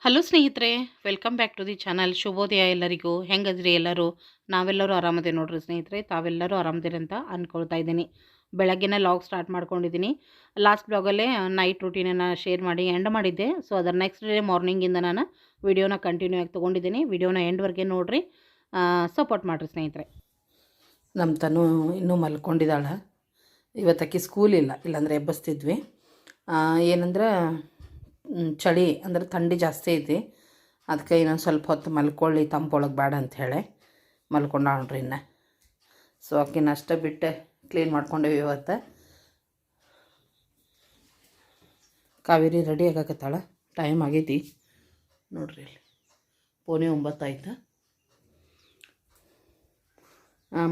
Hello ಸ್ನೇಹಿತರೆ, welcome back to the channel. ಶುಭೋದಯ ಎಲ್ಲರಿಗೂ. ಹೆಂಗದ್ರಿ ಎಲ್ಲರೂ? ನಾವೆಲ್ಲರೂ ಆರಾಮದೇ ನೋಡ್ರಿ ಸ್ನೇಹಿತರೆ. ತಾವೆಲ್ಲರೂ ಆರಾಮದಿರಿ ಅಂತ ಅಂದ್ಕೊಳ್ತಾ ಇದ್ದೀನಿ. ಬೆಳಗ್ಗೆನೇ ಲಾಗ್ ಸ್ಟಾರ್ಟ್ ಮಾಡ್ಕೊಂಡಿದ್ದೀನಿ. ಲಾಸ್ಟ್ ಬ್ಲಾಗಲ್ಲೇ ನೈಟ್ ರೂಟೀನನ್ನು ಶೇರ್ ಮಾಡಿ ಎಂಡ್ ಮಾಡಿದ್ದೆ. ಸೊ, ಅದರ ನೆಕ್ಸ್ಟ್ ಡೇ ಮಾರ್ನಿಂಗಿಂದ ನಾನು ವಿಡಿಯೋನ ಕಂಟಿನ್ಯೂ ಆಗಿ ತೊಗೊಂಡಿದ್ದೀನಿ. ವಿಡಿಯೋನ ಎಂಡ್ವರೆಗೆ ನೋಡಿರಿ. ಸಪೋರ್ಟ್ ಮಾಡಿರಿ ಸ್ನೇಹಿತರೆ. ನಮ್ಮ ತನು ಇನ್ನೂ ಮಲ್ಕೊಂಡಿದ್ದಾಳೆ. ಇವತ್ತಕ್ಕೆ ಸ್ಕೂಲ್ ಇಲ್ಲ. ಇಲ್ಲಾಂದರೆ ಎಬ್ಬಿಸ್ತಿದ್ವಿ. ಏನಂದ್ರೆ ಚಳಿ ಅಂದ್ರೆ ಥಂಡಿ ಜಾಸ್ತಿ ಐತಿ. ಅದಕ್ಕೆ ಇನ್ನೊಂದು ಸ್ವಲ್ಪ ಹೊತ್ತು ಮಲ್ಕೊಳ್ಳಿ, ತಂಪೊಳಗೆ ಬೇಡ ಅಂಥೇಳಿ ಮಲ್ಕೊಂಡಾಳ್ರಿ ಇನ್ನು. ಸೊ ಆಕಿನ ಅಷ್ಟೇ ಬಿಟ್ಟು ಕ್ಲೀನ್ ಮಾಡ್ಕೊಂಡೇವಿ ಇವತ್ತು. ಕಾವೇರಿ ರೆಡಿ ಆಗಕತ್ತಾಳ ಟೈಮ್ ಆಗೈತಿ. ನೋಡ್ರಿ ಇಲ್ಲಿ ಪೋನೆ ಒಂಬತ್ತಾಯ್ತು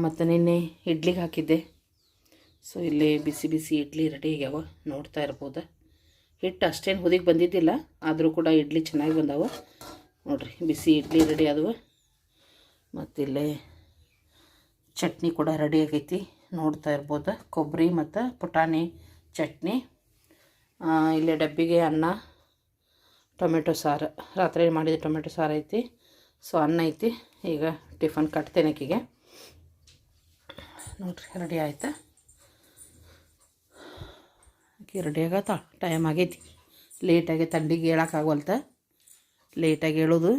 ಮತ್ತು ನಿನ್ನೆ ಇಡ್ಲಿಗೆ ಹಾಕಿದ್ದೆ. ಸೊ ಇಲ್ಲಿ ಬಿಸಿ ಬಿಸಿ ಇಡ್ಲಿ ರೆಡಿ ಆಗ್ಯಾವ, ನೋಡ್ತಾ ಇರ್ಬೋದು. ಹಿಟ್ಟು ಅಷ್ಟೇನು ಹುದಿಗೆ ಬಂದಿದ್ದಿಲ್ಲ, ಆದರೂ ಕೂಡ ಇಡ್ಲಿ ಚೆನ್ನಾಗಿ ಬಂದಾವೆ. ನೋಡಿರಿ, ಬಿಸಿ ಇಡ್ಲಿ ರೆಡಿ ಆದವು. ಮತ್ತಿಲ್ಲೇ ಚಟ್ನಿ ಕೂಡ ರೆಡಿ ಆಗೈತಿ. ನೋಡ್ತಾ ಇರ್ಬೋದು ಕೊಬ್ಬರಿ ಮತ್ತು ಪುಟಾಣಿ ಚಟ್ನಿ. ಇಲ್ಲೇ ಡಬ್ಬಿಗೆ ಅನ್ನ, ಟೊಮೆಟೊ ಸಾರು. ರಾತ್ರಿ ಮಾಡಿದ ಟೊಮೆಟೊ ಸಾರು ಐತಿ. ಸೊ, ಅನ್ನ ಐತಿ. ಈಗ ಟಿಫನ್ ಕಟ್ತೇನೆ ಆಕೆಗೆ ನೋಡ್ರಿ, ರೆಡಿ ಆಯ್ತಾ? ಆಕಿ ರೆಡಿ ಆಗತ್ತ ಟೈಮ್ ಆಗೈತಿ. ಲೇಟಾಗಿ ತಂಡಿಗೆ ಹೇಳೋಕ್ಕಾಗವಲ್ತ ಲೇಟಾಗಿ ಹೇಳೋದು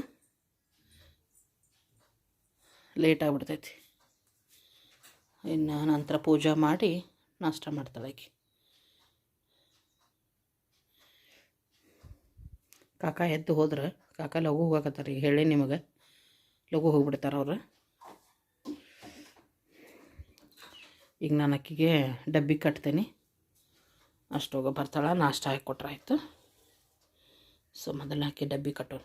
ಲೇಟ್ ಆಗಿಬಿಡ್ತೈತಿ. ಇನ್ನು ನಂತರ ಪೂಜೆ ಮಾಡಿ ನಾಷ್ಟ ಮಾಡ್ತಾಳೆ ಆಕೆ. ಕಾಕ ಎದ್ದು ಹೋದ್ರೆ, ಕಾಕ ಲಘು ಹೋಗಕತ್ತಾರೆ ಈಗ ಹೇಳಿ ನಿಮಗೆ. ಲಘು ಹೋಗ್ಬಿಡ್ತಾರೆ ಅವ್ರು. ಈಗ ನಾನು ಅಕ್ಕಿಗೆ ಡಬ್ಬಿ ಕಟ್ತೇನೆ. ಅಷ್ಟೋಗ ಬರ್ತಾಳೆ ನಾಷ್ಟ ಹಾಕಿ ಕೊಟ್ರೆ ಆಯಿತು. ಸೊ ಮೊದಲು ಹಾಕಿ ಡಬ್ಬಿ ಕಟ್ಟೋಣ.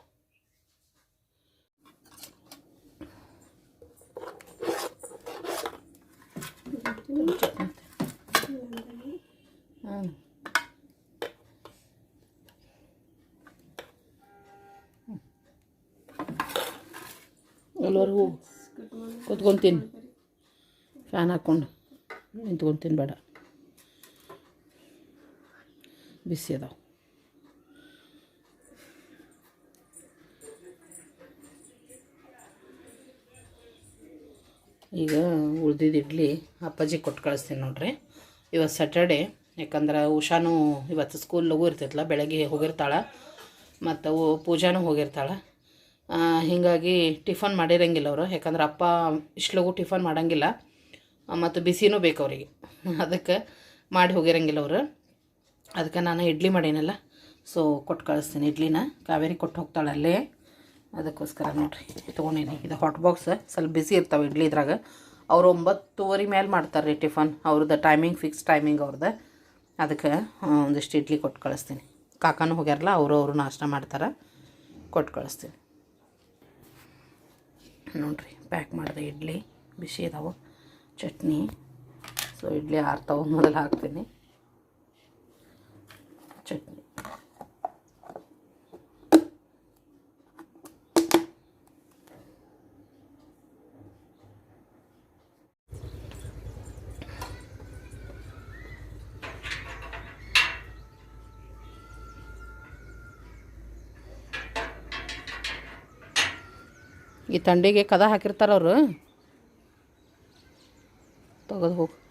ಹಾಂ ಎಲ್ಲರಿಗೂ ಕೂತ್ಕೊಂತೀನಿ ಫ್ಯಾನ್ ಹಾಕ್ಕೊಂಡು ನಿಂತ್ಕೊಂತೀನಿ ಬೇಡ ಬಿಸಿ ಅದಾವೆ ಈಗ ಉಳ್ದಿದ್ದು ಇಡ್ಲಿ ಅಪ್ಪಾಜಿ ಕೊಟ್ಟು ಕಳಿಸ್ತೀನಿ ನೋಡ್ರಿ. ಇವತ್ತು ಸ್ಯಾಟರ್ಡೆ ಯಾಕಂದ್ರೆ ಉಷಾನು ಇವತ್ತು ಸ್ಕೂಲ್ ಲಗು ಇರ್ತೈತಲ್ಲ ಬೆಳಗ್ಗೆ ಹೋಗಿರ್ತಾಳೆ ಮತ್ತು ಅವು ಪೂಜಾನೂ ಹೋಗಿರ್ತಾಳೆ. ಹೀಗಾಗಿ ಟಿಫನ್ ಮಾಡಿರಂಗಿಲ್ಲ ಅವರು, ಯಾಕಂದ್ರೆ ಅಪ್ಪ ಇಷ್ಟು ಲಘು ಟಿಫನ್ ಮಾಡೋಂಗಿಲ್ಲ. ಮತ್ತು ಬಿಸಿನೂ ಬೇಕು ಅವರಿಗೆ. ಅದಕ್ಕೆ ಮಾಡಿ ಹೋಗಿರಂಗಿಲ್ಲ ಅವರು. ಅದಕ್ಕೆ ನಾನು ಇಡ್ಲಿ ಮಾಡೀನಲ್ಲ. ಸೊ ಕೊಟ್ಟು ಕಳಿಸ್ತೀನಿ. ಇಡ್ಲಿನ ಕಾವೇರಿ ಕೊಟ್ಟು ಹೋಗ್ತಾಳೆ ಅಲ್ಲೇ. ಅದಕ್ಕೋಸ್ಕರ ನೋಡಿರಿ, ತೊಗೊಂಡೀನಿ. ಇದು ಹಾಟ್ ಬಾಕ್ಸ್ ಸ್ವಲ್ಪ ಬಿಸಿ ಇರ್ತಾವೆ ಇಡ್ಲಿ ಇದ್ರಾಗ. ಅವ್ರು ಒಂಬತ್ತುವರೆ ಮೇಲೆ ಮಾಡ್ತಾರೆ ರೀ ಟಿಫನ್ ಅವ್ರದ್ದು ಟೈಮಿಂಗ್ ಫಿಕ್ಸ್ ಟೈಮಿಂಗ್ ಅವ್ರದ್ದು. ಅದಕ್ಕೆ ಒಂದಿಷ್ಟು ಇಡ್ಲಿ ಕೊಟ್ಟು ಕಳಿಸ್ತೀನಿ. ಕಾಕಾನು ಹೋಗ್ಯಾರಲ್ಲ, ಅವರು ಅವರು ನಾಷ್ಟ ಮಾಡ್ತಾರೆ. ಕೊಟ್ಟು ಕಳಿಸ್ತೀನಿ. ನೋಡಿರಿ ಪ್ಯಾಕ್ ಮಾಡಿದೆ ಇಡ್ಲಿ. ಬಿಸಿ ಇದಾವೆ ಚಟ್ನಿ. ಸೊ ಇಡ್ಲಿ ಆರ್ತಾವ, ಮೊದಲು ಹಾಕ್ತೀನಿ. ಚಟ್ನಿ ಈ ತಂಡಿಗೆ ಕದ ಹಾಕಿರ್ತಾರ ಅವರು. ತೆಗೆದು ಹೋಗಿ.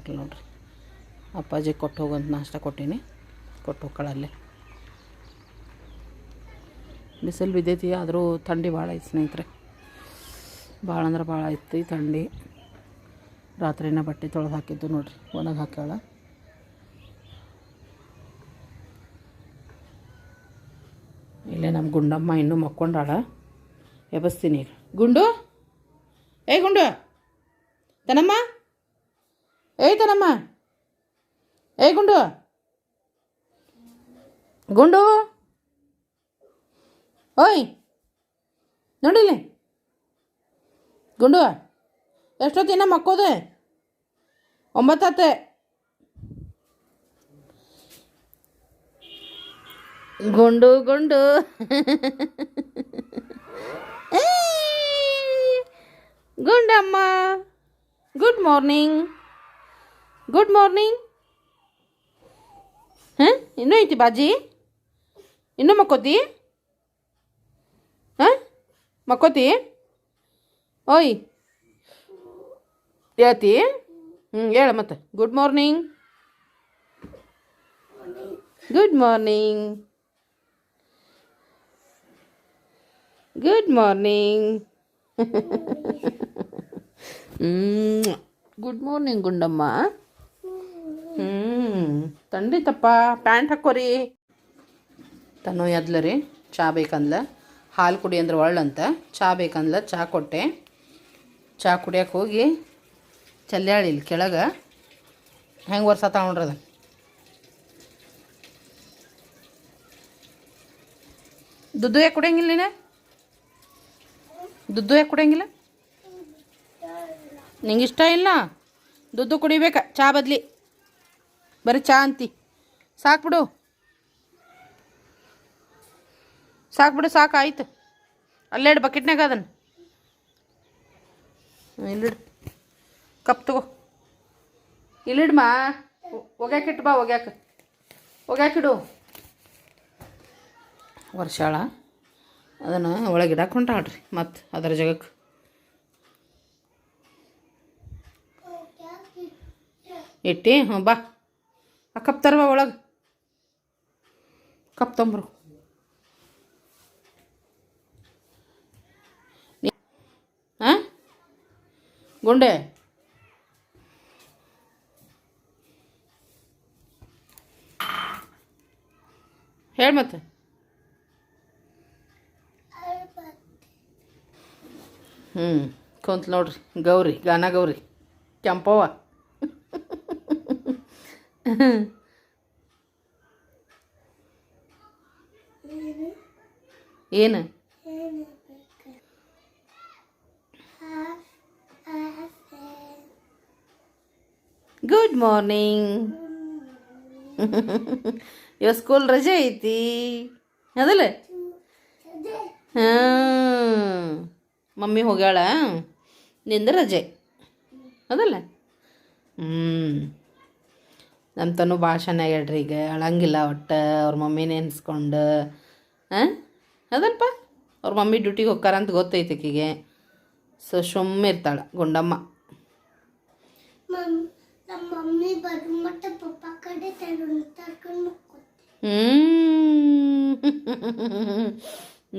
ಹೊಂಟ್ಲು ನೋಡ್ರಿ. ಅಪ್ಪಾಜಿ ಕೊಟ್ಟು ಹೋಗಂತ ನಾಷ್ಟ ಕೊಟ್ಟೀನಿ. ಕೊಟ್ಟು ಹೋಗ್ಕೊಳ್ಳಲ್ಲೇ ಬಿಸಿಲು ಬಿದ್ದೈತಿ, ಆದರೂ ಥಂಡಿ ಭಾಳ ಐತಿ ಸ್ನೇಹಿತರೆ. ಭಾಳ ಅಂದ್ರೆ ಭಾಳ ಐತಿ ಥಂಡಿ. ರಾತ್ರಿನ ಬಟ್ಟೆ ತೊಳೆದು ಹಾಕಿದ್ದು ನೋಡ್ರಿ, ಒಣಗಿ ಹಾಕ್ಯಾಳ. ಇಲ್ಲೇ ನಮ್ಮ ಗುಂಡಮ್ಮ ಇನ್ನೂ ಮಕ್ಕೊಂಡಾಳ. ಎಬ್ಬಸ್ತೀನಿ ಗುಂಡು? ಏ ಗುಂಡು, ತನಮ್ಮ? ಏಯ್ ತನಮ್ಮ ಏ, ಗುಂಡು. ಗುಂಡು. ಓಯ್. ನೋಡಿಲಿ ಗುಂಡು. ಎಷ್ಟೊತ್ತಿನ ಮಕ್ಕೋದೆ? ಒಂಬತ್ತತ್ತೆ. ಗುಂಡು ಗುಂಡು. ಏಯ್! Gundamma. Good morning. Good morning ಹಾಂ ಇನ್ನೂ ಐತಿ ಬಾಜಿ ಇನ್ನೂ ಮಕ್ಕೋತಿ ಹಾಂ ಮಕ್ಕೋತಿ ಓಯ್ ಹೇಳ್ತಿ ಹ್ಞೂ ಹೇಳ ಮತ್ತೆ good morning good morning good morning good morning Gundamma ಹ್ಞೂ ತಂಡಿತಪ್ಪ ಪ್ಯಾಂಟ್ ಹಾಕೋರಿ. ತನ್ನ ಎದ್ಲ ರೀ, ಚಾ ಬೇಕಂದ್ಲ. ಹಾಲು ಕುಡಿ ಅಂದ್ರೆ ಒಳ್ಳಂತ. ಚಾ ಬೇಕಂದ್ಲ, ಚಾ ಕೊಟ್ಟೆ. ಚಾ ಕುಡಿಯಕ್ಕೆ ಹೋಗಿ ಇಲ್ಲಿ ಕೆಳಗೆ. ಹೆಂಗೆ ವರ್ಷ ತಗೊಂಡ್ರಿ ಅದು. ದುದ್ದು ಯಾಕೆ ಕುಡಿಯಂಗಿಲ್ಲ ನೀನು? ದುದ್ದು ಯಾಕೆ ಕುಡಿಯಂಗಿಲ್ಲ? ನಿಂಗೆ ಇಷ್ಟ ಇಲ್ಲ? ದುದ್ದು ಕುಡಿಬೇಕ, ಚಾ ಬದ್ಲಿ. ಬರೀ ಚಾ ಅಂತಿ. ಸಾಕ್ಬಿಡು ಸಾಕ್ಬಿಡು ಸಾಕು ಆಯ್ತು. ಅಲ್ಲೇ ಇಡು ಬಕೆಟ್ನಾಗ ಅದನ್ನು. ಇಲ್ಲಿಡು ಕಪ್ ತಗೋ. ಇಲ್ಲಿಡ್ಮಾ ಒಗ್ಯಾಕಿಟ್ಟು ಬಾ, ಒಗ್ಯಾಕ. ಒಗ್ಯಾಕಿಡು ವರ್ಷಾಳ, ಅದನ್ನು ಒಳಗೆ ಇಡಕ್ಕೆ ಹೊಂಟಾಳ್ರಿ ಮತ್ತು ಅದರ ಜಗಕ್ಕೆ ಇಟ್ಟಿ ಹ್ಞೂ ಬಾ. ಆ ಕಪ್ ತರುವ ಒಳಗೆ. ಕಪ್ ತೊಂಬರು. ಹಾಂ ಗುಂಡೆ. ಹೇಳಿ ಮತ್ತೆ. ಹ್ಞೂ ಕುಂತ್ ನೋಡ್ರಿ. ಗೌರಿ, ಗಾನ ಗೌರಿ. ಕೆಂಪವ್ವ. ಏನು? ಗುಡ್ ಮಾರ್ನಿಂಗ್ ಇವ ಸ್ಕೂಲ್ ರಜೆ ಐತಿ. ಅದಲ್ಲ ಹಾಂ. ಮಮ್ಮಿ ಹೋಗ್ಯಾಳ. ನಿಂದ ರಜೆ. ಅದಲ್ಲ ಹ್ಞೂ ನಮ್ಮ ತನು ಭಾಳ ಚೆನ್ನಾಗ್ಯಾಡ್ರಿ ಈಗ. ಅಳಂಗಿಲ್ಲ ಒಟ್ಟು ಅವ್ರ ಮಮ್ಮಿ ನೆನೆಸ್ಕೊಂಡು ಹಾಂ ಅದಲ್ಪ ಅವ್ರ ಮಮ್ಮಿ ಡ್ಯೂಟಿಗೆ ಹೋಗ್ತಾರ ಅಂತ ಗೊತ್ತೈತೆ ಆಕಿಗೆ ಸೊ ಸುಮ್ಮ ಇರ್ತಾಳೆ ಗುಂಡಮ್ಮ. ಹ್ಞೂ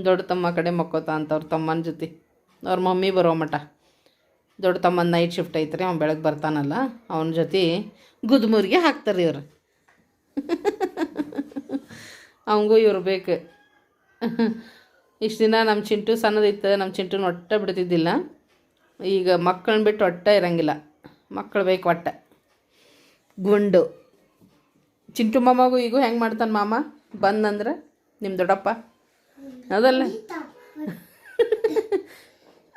ದೊಡ್ಡ ತಮ್ಮ ಕಡೆ ಮಕ್ಕೋತ ಅಂತ ಅವ್ರ ತಮ್ಮನ ಜೊತೆ. ಅವ್ರ ಮಮ್ಮಿ ಬರೋ ಮಟ ದೊಡ್ಡ ತಮ್ಮ ನೈಟ್ ಶಿಫ್ಟ್ ಐತ್ರಿ ಅವ್ನು ಬೆಳಗ್ಗೆ ಬರ್ತಾನಲ್ಲ ಅವನ ಜೊತೆ ಗುದ್ಮೂರಿಗೆ ಹಾಕ್ತಾರೆ ಇವ್ರು. ಅವಂಗೂ ಇವ್ರು ಬೇಕು. ಇಷ್ಟು ದಿನ ನಮ್ಮ ಚಿಂಟು ಸಣ್ಣದಿತ್ತು ನಮ್ಮ ಚಿಂಟುನ ಒಟ್ಟ ಬಿಡ್ತಿದ್ದಿಲ್ಲ. ಈಗ ಮಕ್ಕಳನ್ನ ಬಿಟ್ಟು ಒಟ್ಟ ಇರಂಗಿಲ್ಲ. ಮಕ್ಕಳು ಬೇಕು ಒಟ್ಟ ಗುಂಡು. ಚಿಂಟು ಮಾಮಗೂ ಈಗ ಹೆಂಗೆ ಮಾಡ್ತಾನೆ ಮಾಮ? ಬಂದಂದ್ರೆ ನಿಮ್ಮ ದೊಡ್ಡಪ್ಪ. ಅದಲ್ಲ.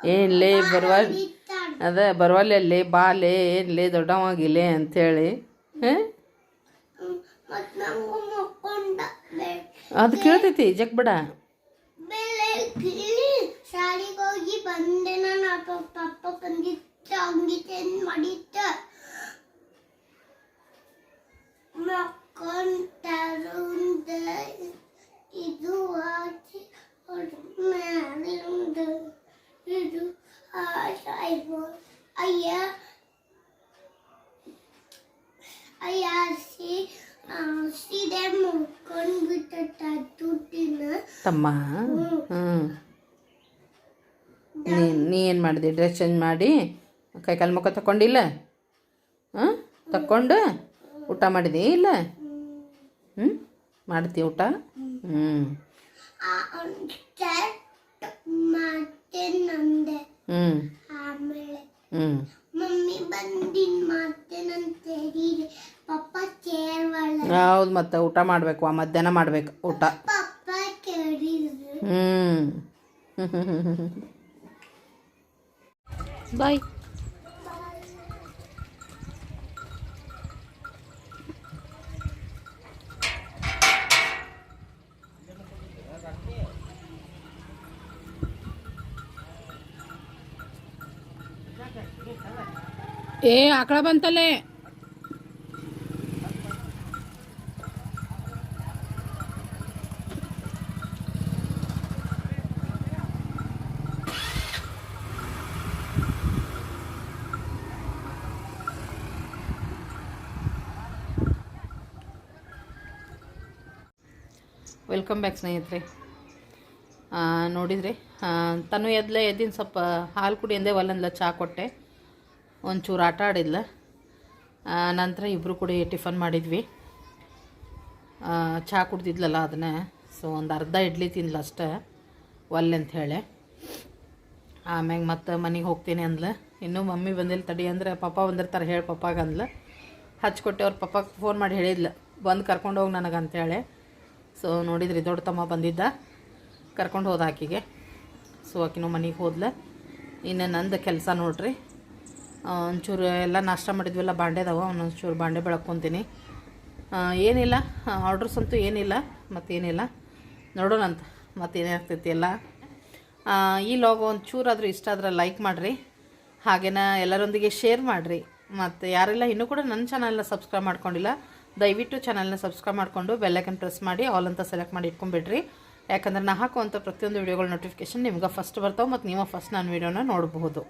ಏನ್ಲೇ ಬರವಲ್ ಅದ ಬರವಲ್ಲೇ ಬಾಲೆ ಏನ್ಲಿ ದೊಡ್ಡವಾಗಿಲೆ ಅಂಥೇಳಿ ಅದು ಕೇಳ್ತೈತಿ, ಜಗ್ ಬಿಡ. ಬೆಳಗ್ಗೆ ಶಾಲೆಗೆ ಹೋಗಿ ಬಂದೆ ನಾನು ಪಪ್ಪ ಮಕ್ಕೊಂಡ ಇದು ಆಚೆ ಮೇಲಿಂದ ಇದು ಆಯ್ತು ಅಯ್ಯ ಅಯ್ಯ ಸಿ ಸೀದೆ ಮುಕ್ಕೊಂಡು ಬಿಟ್ಟ ದುಡ್ಡಿನ ತಮ್ಮ? ಹ್ಞೂ ನೀ ನೀ ಏನು ಮಾಡಿದೆ ಡ್ರೆಸ್ ಚೇಂಜ್ ಮಾಡಿ ಕೈಕಾಲು ಮುಖ ತಗೊಂಡಿಲ್ಲ ಹಾಂ ತಕ್ಕೊಂಡು ಊಟ ಮಾಡಿದೆ ಇಲ್ಲ? ಹ್ಞೂ ಮಾಡ್ತೀವಿ ಊಟ? ಹ್ಞೂ ಹ್ಞೂ ಹ್ಞೂ ಹೌದು ಮತ್ತೆ ಊಟ ಮಾಡಬೇಕು ಆ ಮಧ್ಯಾಹ್ನ ಮಾಡಬೇಕು ಊಟ. ಪಪ್ಪ ಕೇಳಿದ್ರು ಹ್ಞೂ ಬಾಯ್ ವೆಲ್ಕಮ್ ಬ್ಯಾಕ್ ಸ್ನೇಹಿತರೆ. ನೋಡಿದ್ರಿ ತನು ಎದ್ಲೆ ಎದ್ದಿನ ಸ್ವಲ್ಪ ಹಾಲು ಕುಡಿ ಎಂದೇ ಒಲ್ಲಂದ್ಲ ಚಹಾ ಕೊಟ್ಟೆ. ಒಂಚೂರು ಆಟ ಆಡಿದ್ಲ. ನಂತರ ಇಬ್ಬರು ಕೂಡ ಟಿಫನ್ ಮಾಡಿದ್ವಿ. ಚಹಾ ಕುಡ್ದಿದ್ಲಲ್ಲ ಅದನ್ನ. ಸೊ, ಒಂದು ಅರ್ಧ ಇಡ್ಲಿ ತಿಂದ್ಲ ಅಷ್ಟೇ, ಒಲ್ಲೆ ಅಂತ ಹೇಳಿ. ಆಮ್ಯಾಗ ಮತ್ತೆ ಮನೆಗೆ ಹೋಗ್ತೀನಿ ಅಂದ್ಲ. ಇನ್ನೂ ಮಮ್ಮಿ ಬಂದಿಲ್ಲ ತಡಿ ಅಂದ್ರೆ ಪಪ್ಪ ಬಂದಿರ್ತಾರೆ ಹೇಳಿ ಪಪ್ಪಾಗ ಅಂದ್ಲ. ಹಚ್ಕೊಟ್ಟೆ ಅವ್ರ ಪಪ್ಪಾಗೆ ಫೋನ್ ಮಾಡಿ ಹೇಳಿದ್ಲ. ಬಂದು ಕರ್ಕೊಂಡು ಹೋಗಿ ನನಗೆ ಅಂತೇಳಿ ಸೊ ನೋಡಿದ್ರಿ, ದೊಡ್ಡ ತಮ್ಮ ಬಂದಿದ್ದ. ಕರ್ಕೊಂಡು ಹೋದ ಆಕಿಗೆ. ಸೊ ಆಕಿನೂ ಮನೆಗೆ ಹೋದ್ಲ. ಇನ್ನು ನಂದು ಕೆಲಸ ನೋಡ್ರಿ. ಒಂಚೂರು ಎಲ್ಲ ನಾಷ್ಟ ಮಾಡಿದ್ವೆಲ್ಲ ಬಾಂಡೆದವ ಒಂದೊಂಚೂರು ಬಾಂಡೆ ಬೆಳಕೊತೀನಿ. ಏನಿಲ್ಲ ಆರ್ಡ್ರಸ್ ಅಂತೂ ಏನಿಲ್ಲ, ಮತ್ತೇನಿಲ್ಲ. ನೋಡೋಣಂತ ಮತ್ತೇನಾಗ್ತೈತಿ ಎಲ್ಲ. ಈ ಲಾಗ್ ಒಂಚೂರು ಆದರೂ ಇಷ್ಟ ಆದ್ರೆ ಲೈಕ್ ಮಾಡಿರಿ. ಹಾಗೇನ ಎಲ್ಲರೊಂದಿಗೆ ಶೇರ್ ಮಾಡಿರಿ. ಮತ್ತು ಯಾರೆಲ್ಲ, ಇನ್ನೂ ಕೂಡ ನನ್ನ ಚಾನಲ್ನ ಸಬ್ಸ್ಕ್ರೈಬ್ ಮಾಡ್ಕೊಂಡಿಲ್ಲ. ದಯವಿಟ್ಟು ಚಾನಲ್ನ ಸಬ್ಸ್ಕ್ರೈಬ್ ಮಾಡಿಕೊಂಡು ಬೆಲ್ಲೈಕನ್ ಪ್ರೆಸ್ ಮಾಡಿ ಆಲ್ ಅಂತ ಸೆಲೆಕ್ಟ್ ಮಾಡಿ ಇಟ್ಕೊಂಡ್ಬಿಡ್ರಿ. ಯಾಕಂದ್ರೆ ನಾ ಹಾಕುವಂಥ ಪ್ರತಿಯೊಂದು ವೀಡಿಯೋಗಳ ನೋಟಿಫಿಕೇಶನ್ ನಿಮ್ಗೆ ಫಸ್ಟ್ ಬರ್ತಾವೆ ಮತ್ತು ನೀವು ಫಸ್ಟ್ ನಾನು ವೀಡಿಯೋನ ನೋಡಬಹುದು.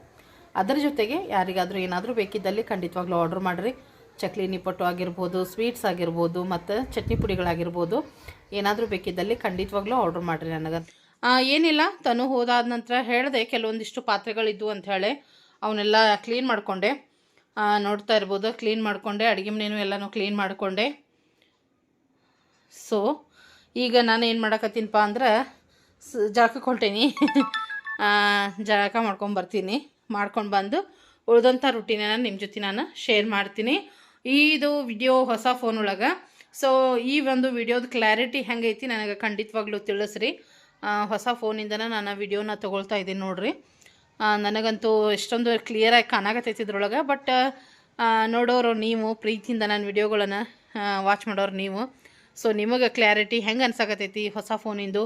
ಅದರ ಜೊತೆಗೆ ಯಾರಿಗಾದರೂ ಏನಾದರೂ ಬೇಕಿದ್ದಲ್ಲಿ ಖಂಡಿತವಾಗ್ಲೂ ಆರ್ಡ್ರ್ ಮಾಡಿರಿ. ಚಕ್ಲಿ ನಿಪ್ಪಟ್ಟು ಆಗಿರ್ಬೋದು ಸ್ವೀಟ್ಸ್ ಆಗಿರ್ಬೋದು, ಮತ್ತು ಚಟ್ನಿ ಪುಡಿಗಳಾಗಿರ್ಬೋದು, ಏನಾದರೂ ಬೇಕಿದ್ದಲ್ಲಿ ಖಂಡಿತವಾಗ್ಲೂ ಆರ್ಡ್ರ್ ಮಾಡಿರಿ ನನಗೆ. ಏನಿಲ್ಲ, ತನು ಹೋದಾದ ನಂತರ ಹೇಳಿದೆ, ಕೆಲವೊಂದಿಷ್ಟು ಪಾತ್ರೆಗಳಿದ್ದು ಅಂತ ಹೇಳಿ, ಅವನ್ನೆಲ್ಲ ಕ್ಲೀನ್ ಮಾಡಿಕೊಂಡೆ. ನೋಡ್ತಾ ಇರ್ಬೋದು. ಕ್ಲೀನ್ ಮಾಡಿಕೊಂಡೆ, ಅಡುಗೆ ಮನೇನು ಎಲ್ಲನೂ ಕ್ಲೀನ್ ಮಾಡಿಕೊಂಡೆ. ಸೊ ಈಗ ನಾನು ಏನು ಮಾಡಕತ್ತೀನಪ್ಪ ಅಂದ್ರೆ ಜಳಕಕ್ಕೆ ಹೊಲ್ಟೇನಿ ಜಳಕ ಮಾಡ್ಕೊಂಬರ್ತೀನಿ ಮಾಡ್ಕೊಂಡು ಬಂದು ಉಳಿದಂಥ ರುಟೀನನ್ನು ನಿಮ್ಮ ಜೊತೆ ನಾನು ಶೇರ್ ಮಾಡ್ತೀನಿ. ಇದು ವಿಡಿಯೋ ಹೊಸ ಫೋನ್ ಒಳಗೆ. ಸೊ ಈ ಒಂದು ವಿಡಿಯೋದ ಕ್ಲಾರಿಟಿ ಹೆಂಗೈತಿ ನನಗೆ ಖಂಡಿತವಾಗ್ಲೂ ತಿಳಿಸ್ರಿ. ಹೊಸ ಫೋನಿಂದನೇ ನಾನು ವಿಡಿಯೋನ ತೊಗೊಳ್ತಾ ಇದ್ದೀನಿ ನೋಡ್ರಿ. ನನಗಂತೂ ಎಷ್ಟೊಂದು ಕ್ಲಿಯರಾಗಿ ಕಾಣಾಗತ್ತೈತಿ ಇದ್ರೊಳಗೆ. ಬಟ್ ನೋಡೋರು ನೀವು, ಪ್ರೀತಿಯಿಂದ ನನ್ನ ವಿಡಿಯೋಗಳನ್ನು ವಾಚ್ ಮಾಡೋರು ನೀವು. ಸೊ ನಿಮಗೆ ಕ್ಲಾರಿಟಿ ಹೆಂಗೆ ಅನ್ಸಾಕತ್ತೈತಿ ಹೊಸ ಫೋನಿಂದು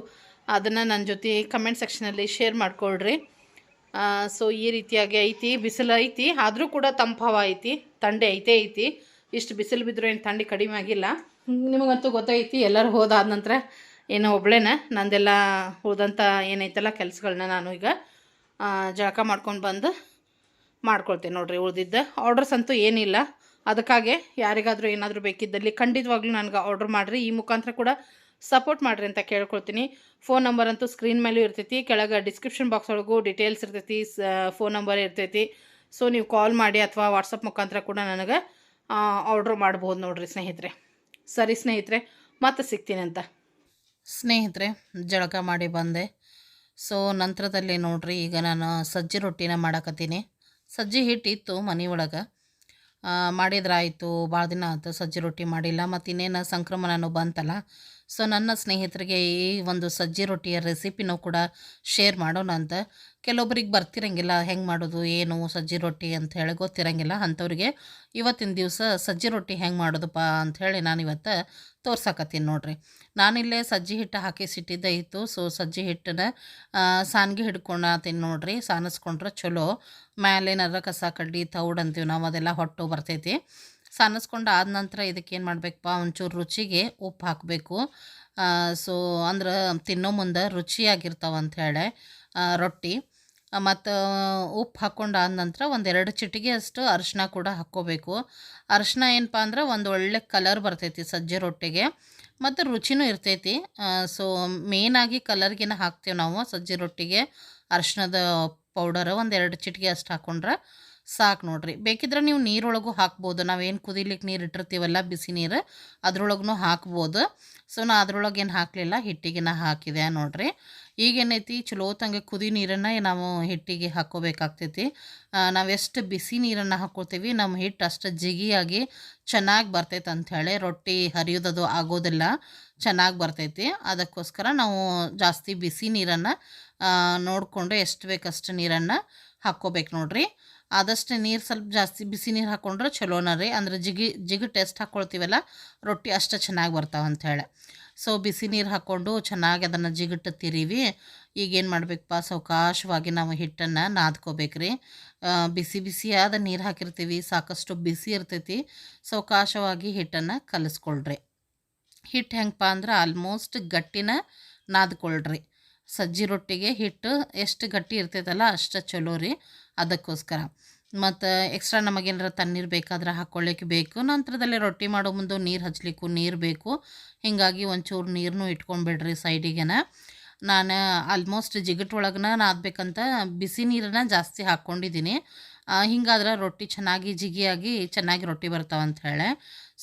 ಅದನ್ನು ನನ್ನ ಜೊತೆ ಕಮೆಂಟ್ ಸೆಕ್ಷನಲ್ಲಿ ಶೇರ್ ಮಾಡಿಕೊಳ್ರಿ ಸೊ ಈ ರೀತಿಯಾಗಿ ಐತಿ, ಬಿಸಿಲು ಐತಿ, ಆದರೂ ಕೂಡ ತಂಪವ ಐತಿ ತಂಡೆ ಐತೆ ಐತಿ. ಇಷ್ಟು ಬಿಸಿಲು ಬಿದ್ದರೂ ಏನು ಥಂಡಿ ಕಡಿಮೆ ಆಗಿಲ್ಲ. ನಿಮಗಂತೂ ಗೊತ್ತೈತಿ, ಎಲ್ಲರೂ ಹೋದಾದ ನಂತರ ಏನೋ ಒಬ್ಳೇನ, ನಂದೆಲ್ಲ ಹೋದಂಥ ಏನೈತಲ್ಲ ಕೆಲಸಗಳನ್ನ ನಾನು ಈಗ. ಜಳಕ ಮಾಡ್ಕೊಂಡು ಬಂದು ಮಾಡ್ಕೊಳ್ತೇನೆ ನೋಡಿರಿ ಉಳಿದಿದ್ದ. ಆರ್ಡರ್ಸ್ ಅಂತೂ ಏನಿಲ್ಲ. ಅದಕ್ಕಾಗೆ ಯಾರಿಗಾದರೂ ಏನಾದರೂ ಬೇಕಿದ್ದಲ್ಲಿ ಖಂಡಿತವಾಗ್ಲೂ ನನಗೆ ಆರ್ಡ್ರ್ ಮಾಡಿರಿ. ಈ ಮುಖಾಂತರ ಕೂಡ ಸಪೋರ್ಟ್ ಮಾಡಿರಿ ಅಂತ ಕೇಳ್ಕೊಳ್ತೀನಿ. ಫೋನ್ ನಂಬರ್ ಅಂತೂ ಸ್ಕ್ರೀನ್ ಮೇಲೂ ಇರ್ತೈತಿ. ಕೆಳಗೆ ಡಿಸ್ಕ್ರಿಪ್ಷನ್ ಬಾಕ್ಸ್ ಒಳಗೂ ಡೀಟೇಲ್ಸ್ ಇರ್ತೈತಿ. ಫೋನ್ ನಂಬರ್ ಇರ್ತೈತಿ. ಸೊ ನೀವು ಕಾಲ್ ಮಾಡಿ ಅಥವಾ ವಾಟ್ಸಪ್ ಮುಖಾಂತರ ಕೂಡ ನನಗೆ ಆರ್ಡ್ರ್ ಮಾಡ್ಬೋದು ನೋಡಿರಿ ಸ್ನೇಹಿತರೆ. ಸರಿ ಸ್ನೇಹಿತರೆ, ಮತ್ತೆ ಸಿಗ್ತೀನಿ ಅಂತ. ಸ್ನೇಹಿತರೆ, ಜಳಕ ಮಾಡಿ ಬಂದೆ. ಸೊ ನಂತರದಲ್ಲಿ ನೋಡಿರಿ, ಈಗ ನಾನು ಸಜ್ಜಿ ರೊಟ್ಟಿನ ಮಾಡಕತ್ತೀನಿ. ಸಜ್ಜಿ ಹಿಟ್ಟಿತ್ತು ಮನೆ ಒಳಗೆ ಮಾಡಿದ್ರಾಯಿತು ಭಾಳ ದಿನ ಆಯಿತು ಸಜ್ಜಿ ರೊಟ್ಟಿ ಮಾಡಿಲ್ಲ, ಮತ್ತು ಇನ್ನೇನು ಸಂಕ್ರಮಣನೂ ಬಂತಲ್ಲ. ಸೊ ನನ್ನ ಸ್ನೇಹಿತರಿಗೆ ಈ ಒಂದು ಸಜ್ಜಿ ರೊಟ್ಟಿಯ ರೆಸಿಪಿನೂ ಕೂಡ ಶೇರ್ ಮಾಡೋಣ ಅಂತ ಕೆಲವೊಬ್ರಿಗೆ ಬರ್ತಿರಂಗಿಲ್ಲ, ಹೆಂಗೆ ಮಾಡೋದು, ಏನು ಸಜ್ಜಿ ರೊಟ್ಟಿ ಅಂತ ಹೇಳಿ ಗೊತ್ತಿರಂಗಿಲ್ಲ. ಅಂಥವ್ರಿಗೆ ಇವತ್ತಿನ ದಿವಸ ಸಜ್ಜಿ ರೊಟ್ಟಿ ಹೆಂಗೆ ಮಾಡೋದಪ್ಪ ಅಂಥೇಳಿ ನಾನು ಇವತ್ತು ತೋರ್ಸಾಕತ್ತೀನಿ ನೋಡ್ರಿ. ನಾನಿಲ್ಲೇ ಸಜ್ಜಿ ಹಿಟ್ಟು ಹಾಕಿ ಸಿಟ್ಟಿದ್ದೆ ಇತ್ತು, ಸೊ ಸಜ್ಜಿ ಹಿಟ್ಟನ್ನ ಸಾನಿಗೆ ಹಿಡ್ಕೊಳತೀನಿ ನೋಡ್ರಿ. ಸಾನಿಸ್ಕೊಂಡ್ರೆ ಚಲೋ. ಮ್ಯಾಲೇನಾರ ಕಸ, ಕಡ್ಡಿ, ತೌಡ್ ಅಂತೀವಿ ನಾವು, ಅದೆಲ್ಲ ಹೊಟ್ಟು ಬರ್ತೈತಿ. ಸಾನಿಸ್ಕೊಂಡು ಆದ ನಂತರ ಇದಕ್ಕೆ ಏನು ಮಾಡಬೇಕಪ್ಪ, ಒಂಚೂರು ರುಚಿಗೆ ಉಪ್ಪು ಹಾಕಬೇಕು. ಸೊ ಅಂದ್ರೆ ತಿನ್ನೋ ಮುಂದೆ ರುಚಿಯಾಗಿರ್ತಾವ ಅಂಥೇಳಿ ರೊಟ್ಟಿ ಮತ್ತು ಉಪ್ಪು ಹಾಕ್ಕೊಂಡು ಆದ ನಂತರ ಒಂದೆರಡು ಚಿಟಿಗೆ ಅಷ್ಟು ಅರಿಶಿನ ಕೂಡ ಹಾಕ್ಕೋಬೇಕು. ಅರಿಶಿನ ಏನಪ್ಪ ಅಂದ್ರೆ ಒಂದು ಒಳ್ಳೆ ಕಲರ್ ಬರ್ತೈತಿ ಸಜ್ಜೆ ರೊಟ್ಟಿಗೆ. ಮತ್ತು ರುಚಿನೂ ಇರ್ತೈತಿ. ಸೊ ಮೇನಾಗಿ ಕಲರ್ಗಿನ ಹಾಕ್ತೀವಿ ನಾವು ಸಜ್ಜೆ ರೊಟ್ಟಿಗೆ. ಅರಿಶಿನದ ಪೌಡರ್ ಒಂದೆರಡು ಚಿಟಿಗೆ ಅಷ್ಟು ಹಾಕ್ಕೊಂಡ್ರೆ ಸಾಕು ನೋಡ್ರಿ. ಬೇಕಿದ್ರೆ ನೀವು ನೀರೊಳಗೂ ಹಾಕ್ಬೋದು. ನಾವೇನು ಕುದಿಲಿಕ್ಕೆ ನೀರು ಇಟ್ಟಿರ್ತೀವಲ್ಲ ಬಿಸಿ ನೀರು ಅದ್ರೊಳಗೂ ಹಾಕ್ಬೋದು. ಸೊ ನಾ ಅದ್ರೊಳಗೇನು ಹಾಕಲಿಲ್ಲ ಹಿಟ್ಟಿಗೆ ಹಾಕಿದೆ ನೋಡ್ರಿ. ಈಗೇನೈತಿ? ಚಲೋ ತಂಗೆ ಕುದಿ ನೀರನ್ನು ನಾವು ಹಿಟ್ಟಿಗೆ ಹಾಕ್ಕೋಬೇಕಾಗ್ತೈತಿ ನಾವು ಎಷ್ಟು ಬಿಸಿ ನೀರನ್ನು ಹಾಕ್ಕೊಳ್ತೀವಿ ನಮ್ಮ ಹಿಟ್ಟು ಅಷ್ಟು ಜಿಗಿಯಾಗಿ ಚೆನ್ನಾಗಿ ಬರ್ತೈತೆ ಅಂಥೇಳಿ ರೊಟ್ಟಿ ಹರಿಯೋದದು ಆಗೋದಿಲ್ಲ, ಚೆನ್ನಾಗಿ ಬರ್ತೈತಿ. ಅದಕ್ಕೋಸ್ಕರ ನಾವು ಜಾಸ್ತಿ ಬಿಸಿ ನೀರನ್ನು ನೋಡಿಕೊಂಡು ಎಷ್ಟು ಬೇಕಷ್ಟು ನೀರನ್ನು ಹಾಕ್ಕೋಬೇಕು ನೋಡ್ರಿ. ಆದಷ್ಟು ನೀರು ಸ್ವಲ್ಪ ಜಾಸ್ತಿ ಬಿಸಿ ನೀರು ಹಾಕ್ಕೊಂಡ್ರೆ ಚಲೋನ ರೀ. ಅಂದ್ರೆ ಜಿಗಿ ಜಿಗಿ ಟೇಸ್ಟ್ ಹಾಕ್ಕೊಳ್ತೀವಲ್ಲ ರೊಟ್ಟಿ ಅಷ್ಟು ಚೆನ್ನಾಗಿ ಬರ್ತಾವೆ ಅಂಥೇಳಿ ಸೊ ಬಿಸಿ ನೀರು ಹಾಕ್ಕೊಂಡು ಚೆನ್ನಾಗಿ ಅದನ್ನು ಜಿಗಿಟ್ಟು ತಿರಿವಿ. ಈಗೇನು ಮಾಡಬೇಕಪ್ಪ ಸಾವಕಾಶವಾಗಿ ನಾವು ಹಿಟ್ಟನ್ನು ನಾದ್ಕೋಬೇಕ್ರಿ ಬಿಸಿ ಬಿಸಿಯಾದ ನೀರು ಹಾಕಿರ್ತೀವಿ, ಸಾಕಷ್ಟು ಬಿಸಿ ಇರ್ತೈತಿ, ಸಾವಕಾಶವಾಗಿ ಹಿಟ್ಟನ್ನು ಕಲಿಸ್ಕೊಳ್ರಿ. ಹಿಟ್ಟು ಹೆಂಗಪ್ಪ ಅಂದ್ರೆ ಆಲ್ಮೋಸ್ಟ್ ಗಟ್ಟಿನ ನಾದ್ಕೊಳ್ರಿ. ಸಜ್ಜಿ ರೊಟ್ಟಿಗೆ ಹಿಟ್ಟು ಎಷ್ಟು ಗಟ್ಟಿ ಇರ್ತೈತಲ್ಲ, ಅಷ್ಟು ಚಲೋ ರೀ. ಅದಕ್ಕೋಸ್ಕರ. ಮತ್ತು ಎಕ್ಸ್ಟ್ರಾ ನಮಗೇನಾರ ತಣ್ಣೀರು ಬೇಕಾದ್ರೆ ಹಾಕ್ಕೊಳ್ಳಿಕ್ಕೆ ಬೇಕು. ನಂತರದಲ್ಲಿ ರೊಟ್ಟಿ ಮಾಡೋ ಮುಂದೆ ನೀರು ಹಚ್ಚಲಿಕ್ಕೂ ನೀರು ಬೇಕು. ಹೀಗಾಗಿ ಒಂಚೂರು ನೀರನ್ನು ಇಟ್ಕೊಂಡ್ಬಿಡ್ರಿ ಸೈಡಿಗೆನ. ನಾನು ಆಲ್ಮೋಸ್ಟ್ ಜಿಗಟ್ ಒಳಗನ ನಾದಬೇಕಂತ ಬಿಸಿ ನೀರನ್ನ ಜಾಸ್ತಿ ಹಾಕ್ಕೊಂಡಿದ್ದೀನಿ ಹಿಂಗಾದ್ರೆ ರೊಟ್ಟಿ ಚೆನ್ನಾಗಿ ಜಿಗಿಯಾಗಿ ಚೆನ್ನಾಗಿ ರೊಟ್ಟಿ ಬರ್ತಾವಂತ ಹೇಳಿ.